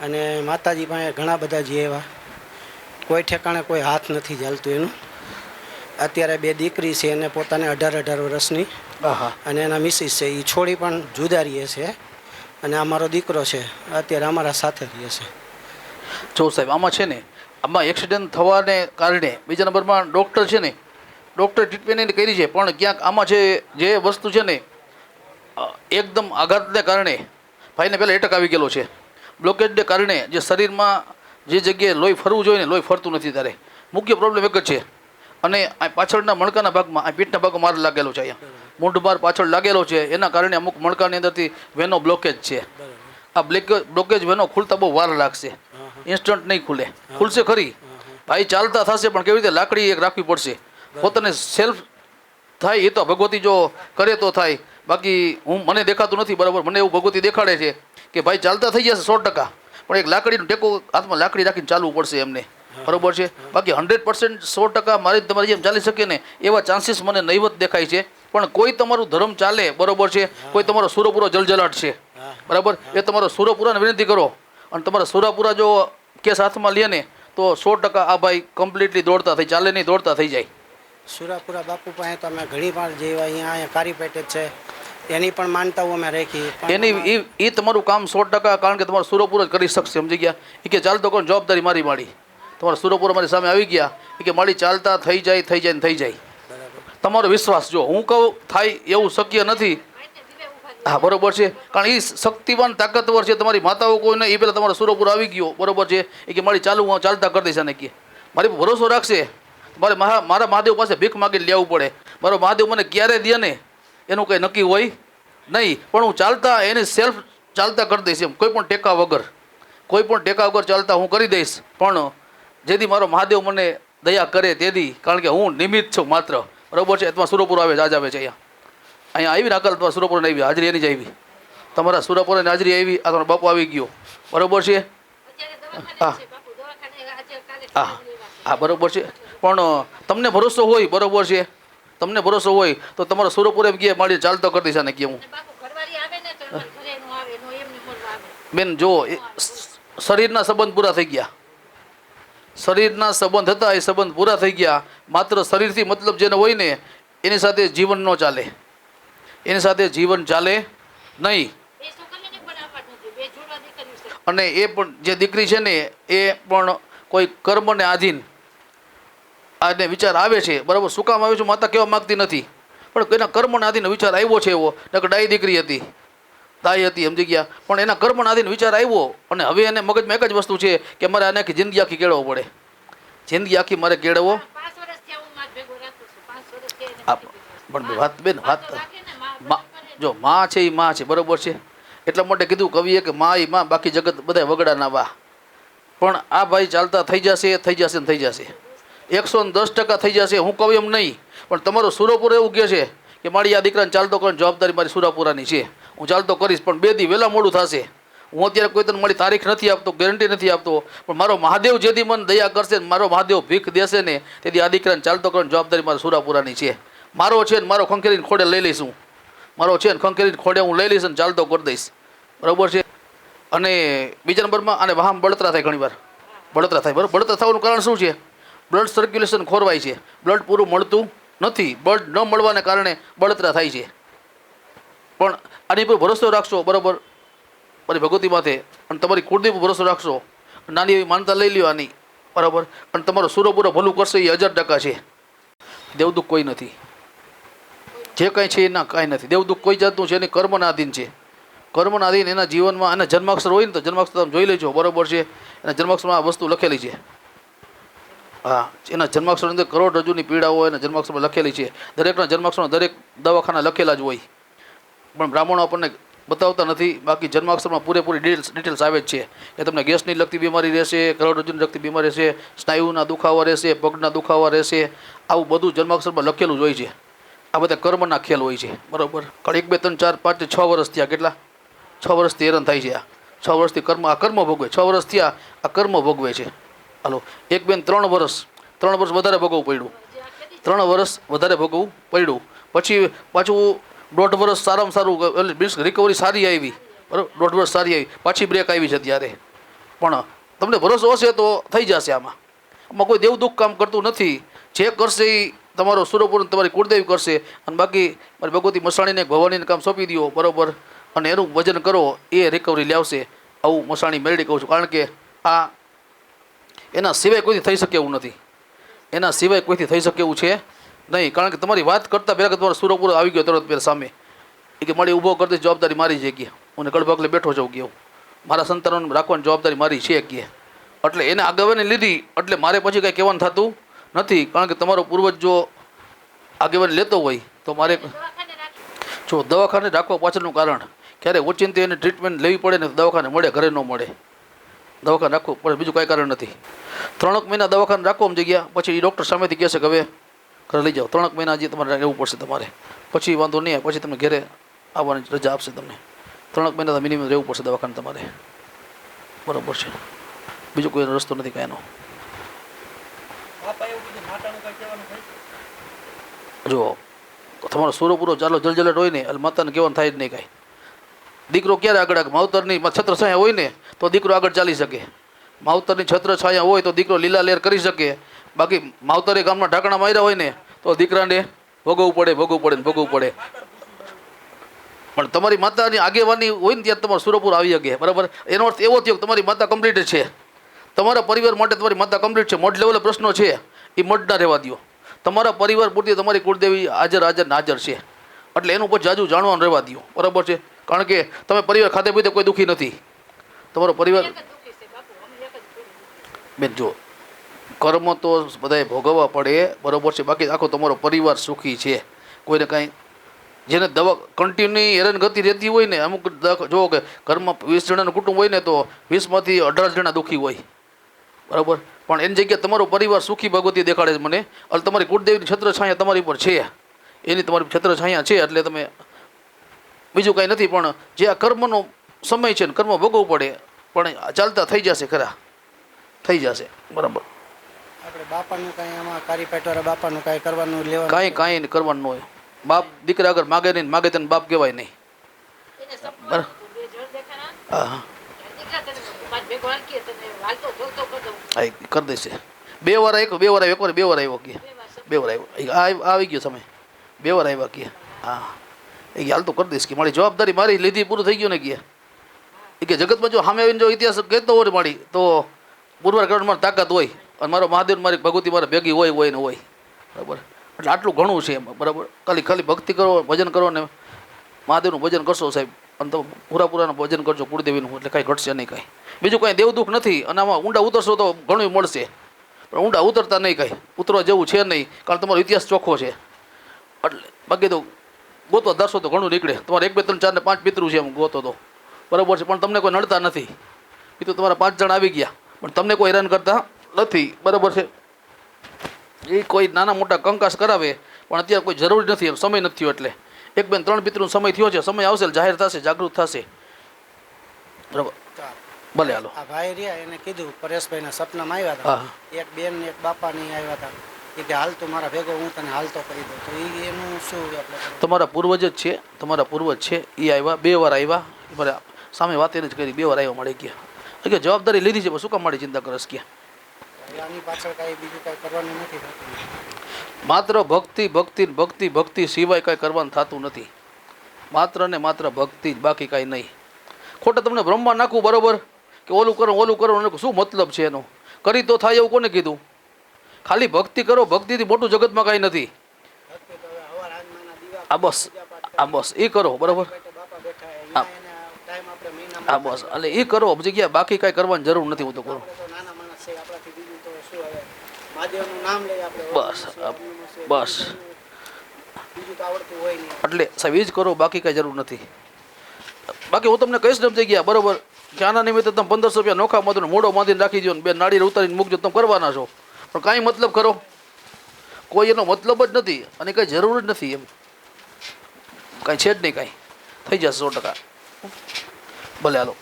અને માતાજી પાસે ઘણા બધા જે એવા કોઈ ઠેકાણે કોઈ હાથ નથી ચાલતું એનું. અત્યારે બે દીકરી છે એને પોતાને અઢાર અઢાર વર્ષની. અને એના મિસિસ છે એ છોડી પણ જુદા રહીએ છે. અને અમારો દીકરો છે અત્યારે અમારા સાથે રહીએ છે. જો સાહેબ આમાં છે ને આમાં એક્સિડન્ટ થવાને કારણે બીજા નંબરમાં ડૉક્ટર છે ને ડૉક્ટર ટ્રીટમેન્ટ કરી છે પણ ક્યાંક આમાં છે જે વસ્તુ છે ને એકદમ આઘાતને કારણે ભાઈને પહેલાં એટક આવી ગયેલો છે. બ્લોકેજને કારણે જે શરીરમાં જે જગ્યાએ લોહી ફરવું જોઈએ ને લોહી ફરતું નથી ત્યારે. મુખ્ય પ્રોબ્લેમ એક જ છે. અને આ પાછળના મણકાના ભાગમાં આ પીઠના ભાગમાં માર લાગેલો છે અહીંયા. મૂંઢ માર પાછળ લાગેલો છે એના કારણે અમુક મણકાની અંદરથી વેનો બ્લોકેજ છે. આ બ્લેક બ્લોકેજ વેનો ખુલતા બહુ વાર લાગશે. ઇન્સ્ટન્ટ નહીં ખુલે. ખુલશે ખરી. ભાઈ ચાલતા થશે પણ કેવી રીતે લાકડી એક રાખવી પડશે? પોતાને સેલ્ફ થાય, એ તો ભગવતી જો કરે તો થાય. બાકી હું, મને દેખાતું નથી બરાબર. મને એવું ભગવતી દેખાડે છે કે ભાઈ ચાલતા થઈ જશે સો ટકા. પણ એક લાકડીનો ટેકો હાથમાં લાકડી રાખીને ચાલવું પડશે એમને. બરોબર છે? બાકી હંડ્રેડ પર્સન્ટ સો ટકા મારી તમારી જેમ ચાલી શકે ને, એવા ચાન્સીસ મને નહીવત દેખાય છે. પણ કોઈ તમારું ધર્મ ચાલે, બરોબર છે? કોઈ તમારો સુરપુરો જલજલાટ છે. બરાબર? એ તમારો સુરપુરાને વિનંતી કરો. અને તમારા સુરાપુરા જો કેસ હાથમાં લે ને, તો સો ટકા આ ભાઈ કમ્પ્લીટલી દોડતા થઈ, ચાલે નહીં, દોડતા થઈ જાય. સુરાપુરા બાપુ પાસે તો અમે ઘણી વાર જેવા અહીંયા અહીંયા કારી પેટે છે. એની પણ માનતાઓ અમે રાખી. એની એ તમારું કામ સો ટકા કારણ કે તમારે સુરપુર જ કરી શકશે સમજી ગયા? એ કે ચાલતો કોણ જવાબદારી મારી માડી. તમારા સુરપુર મારી સામે આવી ગયા. એ કે મારી ચાલતા થઈ જાય થઈ જાય ને થઈ જાય. તમારો વિશ્વાસ જો હું કહું થાય એવું શક્ય નથી. હા બરોબર છે. કારણ એ શક્તિવાન તાકાતવર છે તમારી માતાઓ કોઈ નહીં એ પહેલાં તમારો સુરપુર આવી ગયો. બરોબર છે. એ કે મારી ચાલુ હું ચાલતા કરી દઈશ અને કે. મારી ભરોસો રાખશે? મારે મારા મારા મહાદેવ પાસે ભીખ માગીને લેવું પડે. મારો મહાદેવ મને ક્યારે દે ને એનું કંઈ નક્કી હોય નહીં. પણ હું ચાલતા એને સેલ્ફ ચાલતા કરી દઈશ એમ. કોઈ પણ ટેકા વગર કોઈ પણ ટેકા વગર ચાલતા હું કરી દઈશ. પણ જેથી મારો મહાદેવ મને દયા કરે તેથી કારણ કે હું નિમિત્ત છું માત્ર. બરોબર છે? તમારા સુરપુર આવે આજ આવે છે અહીંયા. અહીંયા આવી નાકલ અથવા સુરપુર આવી હાજરી એની જ આવી. તમારા સુરપુરની હાજરી આવી આ તમારો બાપુ આવી ગયો. બરોબર છે? હા હા. હા બરોબર છે. પણ તમને ભરોસો હોય બરોબર છે? તમને ભરોસો હોય તો તમારો સુરપુર એમ કહે મારી ચાલતો કરી દઈશ ને કે હું બેન જો શરીરના સંબંધ પૂરા થઈ ગયા. શરીરના સંબંધ હતા એ સંબંધ પૂરા થઈ ગયા. માત્ર શરીરથી મતલબ જેને હોય ને એની સાથે જીવન ન ચાલે. એની સાથે જીવન ચાલે નહીં. અને એ પણ જે દીકરી છે ને એ પણ કોઈ કર્મને આધીન આને વિચાર આવે છે બરાબર? શું કામ આવે છે માતા કહેવા માગતી નથી. પણ એના કર્મને આધીન વિચાર આવ્યો છે એવો નકર ડાઈ દીકરી હતી. દાય હતી સમજી ગયા? પણ એના કર્મને આધીન વિચાર આવ્યો અને હવે એને મગજમાં એક જ વસ્તુ છે કે મારે આને જિંદગી આખી કેળવવો પડે. જિંદગી આખી મારે કેળવવો? પણ વાત બેન વાત જો માં છે એ માં છે બરોબર છે? એટલા માટે કીધું કવિએ કે માં એ માં બાકી જગત બધા વગડા ના વા પણ આ ભાઈ ચાલતા થઈ જશે થઈ જશે ને થઈ જશે. એકસો દસ ટકા થઈ જશે, હું કહું એમ નહીં. પણ તમારો સુરપુર એવું કહે છે કે મારી આ દીકરાને ચાલતો કરવાની જવાબદારી મારી સુરાપુરાની છે. હું ચાલતો કરીશ, પણ બે દી વહેલા મોડું થશે. હું અત્યારે કોઈ તને મારી તારીખ નથી આપતો ગેરંટી નથી આપતો, પણ મારો મહાદેવ જેથી મને દયા કરશે મારો મહાદેવ ભીખ દેશે ને, તેથી આ દીકરાને ચાલતો કરવાની જવાબદારી મારી સુરાપુરાની છે. મારો છે ને મારો ખંખેરીને ખોડે લઈ લઈશ. મારો છે ને ખંખેરીને ખોડે હું લઈ લઈશ અને ચાલતો કરી દઈશ. બરાબર છે? અને બીજા નંબરમાં અને વાહમ બળતરા થાય ઘણીવાર. બળતરા થાય, બરાબર? બળતરા થવાનું કારણ શું છે? બ્લડ સર્ક્યુલેશન ખોરવાય છે. બ્લડ પૂરું મળતું નથી. બ્લડ ન મળવાને કારણે બળતરા થાય છે. પણ આની પર ભરોસો રાખશો, બરાબર? મારી ભગવતી માથે. અને તમારી કુળદેવ પર ભરોસો રાખશો. નાની એવી માનતા લઈ લ્યો આની. બરાબર? અને તમારો સુરોપૂરો ભલું કરશે એ હજાર ટકા છે. દેવદુખ કોઈ નથી. જે કાંઈ છે એના કાંઈ નથી. દેવદુખ કોઈ જાતનું છે એની કર્મના આધીન છે. કર્મના આધીન એના જીવનમાં, એના જન્માક્ષર હોય ને તો જન્માક્ષર તમે જોઈ લેજો. બરોબર છે? એના જન્માક્ષરમાં આ વસ્તુ લખેલી છે. હા, એના જન્માક્ષર અંદર કરોડ રજૂની પીડા હોય એના જન્માક્ષરમાં લખેલી છે. દરેકના જન્માક્ષરમાં દરેક દવાખાના લખેલા જ હોય. પણ બ્રાહ્મણો આપણને બતાવતા નથી. બાકી જન્માક્ષરમાં પૂરેપૂરી ડિટેલ્સ ડિટેલ્સ આવે જ છે. કે તમને ગેસની લગતી બીમારી રહેશે કરોડરજ્જુની લગતી બીમારી રહેશે, સ્નાયુના દુખાવા રહેશે, પગના દુખાવા રહેશે. આવું બધું જન્માક્ષરમાં લખેલું જ હોય છે. આ બધા કર્મના ખેલ હોય છે. બરાબર? એક, બે, ત્રણ, ચાર, પાંચ, છ વર્ષ થયા કેટલા? છ વર્ષથી હેરાન થાય છે આ. છ વર્ષથી કર્મ, આ કર્મ ભોગવે. છ વર્ષ થયા આ કર્મ ભોગવે છે. હાલો એક બેન ત્રણ વર્ષ ત્રણ વર્ષ વધારે ભોગવવું પડ્યું. ત્રણ વર્ષ વધારે ભોગવવું પડ્યું. પછી પાછું દોઢ વર્ષ સારામાં સારું એટલે મીન્સ રિકવરી સારી આવી. બરાબર? દોઢ વર્ષ સારી આવી. પાછી બ્રેક આવી છે ત્યારે. પણ તમને ભરોસો હશે તો થઈ જશે આમાં. આમાં કોઈ દેવ દુઃખ કામ કરતું નથી. જે કરશે એ તમારો સુરપુર તમારી કુળદેવી કરશે. અને બાકી મારી ભગવતી મસાણીને, ભવાનીને કામ સોંપી દો બરાબર? અને એનું વજન કરો, એ રિકવરી લાવશે આવું મસાણી મેળવી કહું છું. કારણ કે આ એના સિવાય કોઈથી થઈ શકે એવું નથી. એના સિવાય કોઈથી થઈ શકે એવું છે નહીં, કારણ કે તમારી વાત કરતાં પહેલાં તમારો પૂરો આવી ગયો તરત પહેલાં સામે. એ કે મારી ઊભો કરતી જવાબદારી મારી છે કે હું ને કડભાગલે બેઠો જાઉં ગયો મારા સંતાનોને રાખવાની જવાબદારી મારી છે કે એટલે એને આગેવાની લીધી, એટલે મારે પછી કંઈ કહેવાનું થતું નથી, કારણ કે તમારો પૂર્વજ જો આગેવાની લેતો હોય, તો મારે જો દવાખાને રાખવા પાછળનું કારણ. ક્યારે ઓચિંતી એને ટ્રીટમેન્ટ લેવી પડે ને દવાખાને મળે, ઘરે ન મળે. દવાખાને રાખવું પણ બીજું કાંઈ કારણ નથી. ત્રણક મહિના દવાખાને આમ જગ્યા પછી એ ડૉક્ટર સામેથી કહેશે કે હવે ઘરે લઈ જાઓ. ત્રણક મહિના હજી તમારે રહેવું પડશે તમારે. પછી વાંધો નહીં આવે પછી તમને ઘરે આવવાની રજા આપશે તમને. ત્રણક મહિના તો મિનિમમ રહેવું પડશે દવાખાને તમારે. બરાબર છે. બીજો કોઈ રસ્તો નથી કાંઈ એનો. જો તમારો સૂરો પૂરો ચાલો જલજલટ હોય ને એટલે માતાને કહેવાનું થાય જ નહીં કાંઈ. દીકરો ક્યારે આગળ માવતરની છત્ર છાયા હોય ને, તો દીકરો આગળ ચાલી શકે. માવતરની છત્ર છાયા હોય તો દીકરો લીલા લેર કરી શકે. બાકી માવતરે ગામના ઢાંકણા માર્યા હોય ને, તો દીકરાને ભોગવવું પડે ભોગવવું પડે ને ભોગવવું પડે. પણ તમારી માતાની આગેવાની હોય ને ત્યાં તમારો સુરપુર આવી શકે, બરાબર? એનો અર્થ એવો થયો કે તમારી માતા કમ્પ્લીટ છે. તમારા પરિવાર માટે તમારી માતા કમ્પ્લીટ છે. મઢ લેવલે પ્રશ્નો છે એ મઢના રહેવા દો તમારા પરિવાર પૂરતી તમારી કુળદેવી હાજર હાજર હાજર છે. એટલે એનું પછી જાજુ જાણવાનું રહેવા દો બરાબર છે? કારણ કે તમે પરિવાર ખાતે પીતે કોઈ દુઃખી નથી. તમારો પરિવાર બેન જો કર્મ તો બધાએ ભોગવવા પડે બરાબર છે. બાકી આખો તમારો પરિવાર સુખી છે. કોઈને કાંઈ જેને દવા કન્ટિન્યુ હેરાનગતિ રહેતી હોય ને અમુક જો કે ઘરમાં વીસ જણાનું કુટુંબ હોય ને તો વીસમાંથી અઢાર જણા દુઃખી હોય. બરાબર? પણ એની જગ્યાએ તમારો પરિવાર સુખી ભગવતી દેખાડે છે મને. એટલે તમારી કુળદેવીની છત્ર છાયા તમારી પર છે. એની તમારી છત્ર છાયા છે એટલે તમે બીજું કાંઈ નથી પણ જે આ કર્મનો સમય છે ને કર્મ ભોગવવું પડે પણ ચાલતા થઈ જશે ખરા. થઈ જશે બરાબર. આપણે બાપાનું કાંઈ આમાં કારી પેટવાળા બાપાનું કાંઈ કરવાનું લેવાનું? કાંઈ કાંઈ નહીં કરવાનું હોય. બાપ દીકરા આગળ માગે નહીં માગે તેને બાપ કહેવાય નહીં. બરાબર. હા હા. હા એ કરી દેશે. બે વાર એક બે વાર આવ્યો એક વાર બે વાર આવ્યો કે. બે વાર આવ્યો. આવી ગયો સમય. બે વાર આવ્યા કે. હા. એ હાલ તો કરી દઈશ કે મારી જવાબદારી મારી લીધી પૂરું થઈ ગયું ને કે. એ કે જગતમાં જો સામે આવીને જો ઇતિહાસ કહેતો હોય મારી, તો પુરવાર કરવાની તાકાત હોય અને મારો મહાદેવ મારી ભગવતી મારે ભેગી હોય હોય ને હોય. બરાબર? એટલે આટલું ઘણું છે એમાં, બરાબર? ખાલી ખાલી ભક્તિ કરો, ભજન કરો ને મહાદેવનું ભજન કરશો સાહેબ. અને તો પૂરા પૂરાનું ભજન કરજો કુળદેવીનું, એટલે કાંઈ ઘટશે નહીં કાંઈ. બીજું કાંઈ દેવ દુઃખ નથી, અને આમાં ઊંડા ઉતરશો તો ઘણું મળશે. પણ ઊંડા ઉતરતા નહીં કાંઈ. ઉતરવા જેવું છે નહીં કારણ તમારો ઇતિહાસ ચોખ્ખો છે. એટલે બાકી તો ગોતવા દરસો તો ઘણું નીકળે. તમારે એક બે ત્રણ ચાર ને પાંચ મિત્રો છે એમ ગોતો તો. બરાબર છે પણ તમને કોઈ નડતા નથી. એ તો તમારા પાંચ જણ આવી ગયા. પણ તમને કોઈ હેરાન કરતા નથી. બરાબર છે? એ કોઈ નાના મોટા કંકાસ કરાવે પણ અત્યારે કોઈ જરૂરી નથી એમ. સમય નથી થયો એટલે. એક બેન ત્રણ પિતૃનો સમય થયો છે. સમય આવશે જાહેર થશે જાગૃત થશે. બરાબર. ભલે હાલો. આ ભાઈ રહ્યા એને કીધું પરેશભાઈના સપનામાં આવ્યા હતા. એક બેન એક બાપા ની આવ્યા હતા. એ કે હાલ તો મારા ભેગો હું તને હાલતો કરી દઉં. તો એ એનું શું આપણે તમારા પૂર્વજ જ છે તમારા પૂર્વજ છે એ આવ્યા બે વાર આવ્યા મારે સામે વાત એને જ કરી બે વાર આવ્યા મળી ગયા. કે જવાબદારી લીધી છે શું કામ મારી ચિંતા કરસ કે આની પાછળ કાંઈ બીજું કાંઈ કરવાનું નથી માત્ર ભક્તિ ભક્તિ ભક્તિ ભક્તિ સિવાય કાંઈ કરવાનું થતું નથી. માત્ર ને માત્ર ભક્તિ જ બાકી કાંઈ નહીં. ખોટા તમને બ્રહ્મા નાખવું બરોબર? કે ઓલું કરો ઓલું કરો શું મતલબ છે એનો? કરી તો થાય એવું કોને કીધું? ખાલી ભક્તિ કરો ભક્તિથી મોટું જગતમાં કાંઈ નથી. આ બસ આ બસ એ કરો બરાબર? હા. બસ એટલે એ કરો જગ્યા બાકી કાંઈ કરવાની જરૂર નથી હું તો કરું. બસ, બસ. એટલે સાહેબ જ કરો બાકી કાંઈ જરૂર નથી. બાકી હું તમને કહીશ ને ગયા બરોબર? કે નિમિત્તે તમે પંદરસો રૂપિયા નોખા માત્ર મોડો બાંધીને રાખી દો ને બે નાળિયેર ઉતારીને મૂકજો તમે કરવાના છો. પણ કાંઈ મતલબ કરો કોઈ એનો મતલબ જ નથી અને કાંઈ જરૂર જ નથી એમ. કાંઈ છે જ નહીં કાંઈ. થઈ જશે સો ટકા. ભલે હાલો.